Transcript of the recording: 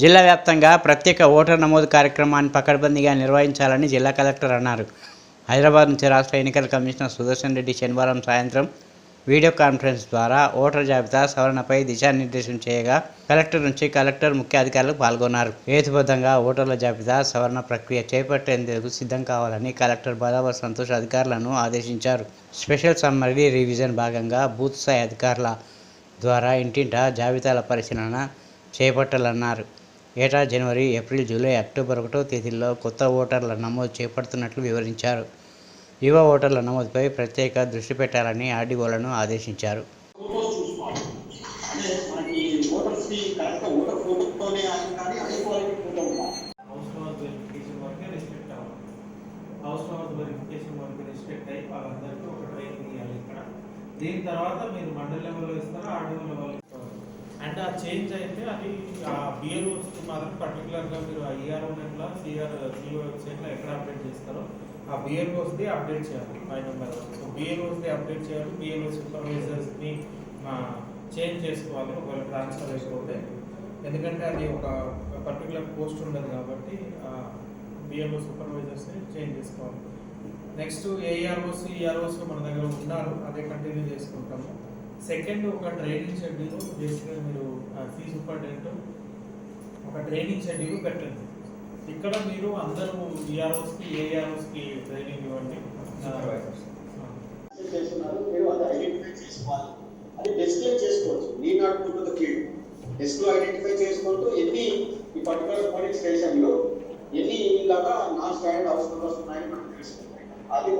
జిల్లా వ్యాప్తంగా ప్రత్యేక ఓటర్ నమోదు కార్యక్రమాన్ని పకడ్బందీగా నిర్వహించాలని జిల్లా కలెక్టర్ అన్నారు. హైదరాబాద్ నుంచి రాష్ట్ర ఎన్నికల కమిషనర్ సుదర్శన్ రెడ్డి శనివారం సాయంత్రం వీడియో కాన్ఫరెన్స్ ద్వారా ఓటర్ జాబితా సవరణపై దిశానిర్దేశం చేయగా కలెక్టర్ నుంచి కలెక్టర్ ముఖ్య అధికారులు పాల్గొన్నారు. హేతుబద్ధంగా ఓటర్ల జాబితా సవరణ ప్రక్రియ చేపట్టేందుకు సిద్ధం కావాలని కలెక్టర్ బదావర్ సంతోష్ అధికారులను ఆదేశించారు. స్పెషల్ సమ్మరీ రివిజన్ భాగంగా బూత్ స్థాయి అధికారుల ద్వారా ఇంటింటా జాబితాల పరిశీలన చేపట్టాలన్నారు. ఏటా జనవరి ఏప్రిల్ జూలై అక్టోబర్ ఒకటో తేదీల్లో కొత్త ఓటర్ల నమోదు చేపడుతున్నట్లు వివరించారు. యువ ఓటర్ల నమోదుపై ప్రత్యేక దృష్టి పెట్టాలని ఆర్డీఓలను ఆదేశించారు. హౌస్ హౌస్ వెరిఫికేషన్ వరకు అయ్యి వాళ్ళందరికీ ఒక ట్రైనింగ్ ఇవ్వాలి ఇక్కడ. దీని తర్వాత మీరు మండల లెవెల్లో ఇస్తారా ఆర్డీఓ లెవెల్లో అండ్ ఆ చేంజ్ అయితే అది ఆ బిఎల్ఓస్కి మాత్రం. పర్టికులర్గా మీరు ఐఆర్ఓ నెట్లో సిఆర్ సిఓ వెబ్సైట్లో ఎక్కడ అప్డేట్ చేస్తారో ఆ బిఎల్ఓస్ది అప్డేట్ చేయాలి. ఫైవ్ నెంబర్ సో బిఎల్ఓస్ది అప్డేట్ చేయాలి. బిఎల్ఓ సూపర్వైజర్స్ని చేంజ్ చేసుకోవాలి. ఒకవేళ ట్రాన్స్ఫర్ అయిపోతే. ఎందుకంటే అది ఒక పర్టికులర్ పోస్ట్ ఉండదు కాబట్టి బిఎల్ఓ సూపర్వైజర్స్ చేంజ్ చేసుకోవాలి. నెక్స్ట్ ఏఆర్ఓస్ ఈఆర్ఓస్ మన దగ్గర ఉన్నారు. అదే కంటిన్యూ చేసుకుంటాము. సెకండ్ ఒక ట్రైనింగ్ షెడ్యూల్ బేసిక్గా మీరు సి సూపరింటెండెంట్ ఒక ట్రైనింగ్ షెడ్యూల్ పెట్టండి. ఇక్కడ మీరు అందరూ ఈఆర్ఓస్కి ఏఆర్ఓస్కి ట్రైనింగ్ ఇవ్వండి. మీరు అది ఐడెంటిఫై చేసుకోవాలి. అది డిస్ప్లే చేసుకోవచ్చు. నీ నాట్ టు ద ఫీల్డ్ డెస్క్లో ఐడెంటిఫై చేసుకుంటూ ఎన్ని ఈ పర్టికులర్ పోలింగ్ స్టేషన్లో ఎన్ని ఇలాగా నాన్ స్టాండర్డ్ హౌస్ నెంబర్స్ ఉన్నాయని మనకు తెలుస్తుంది అది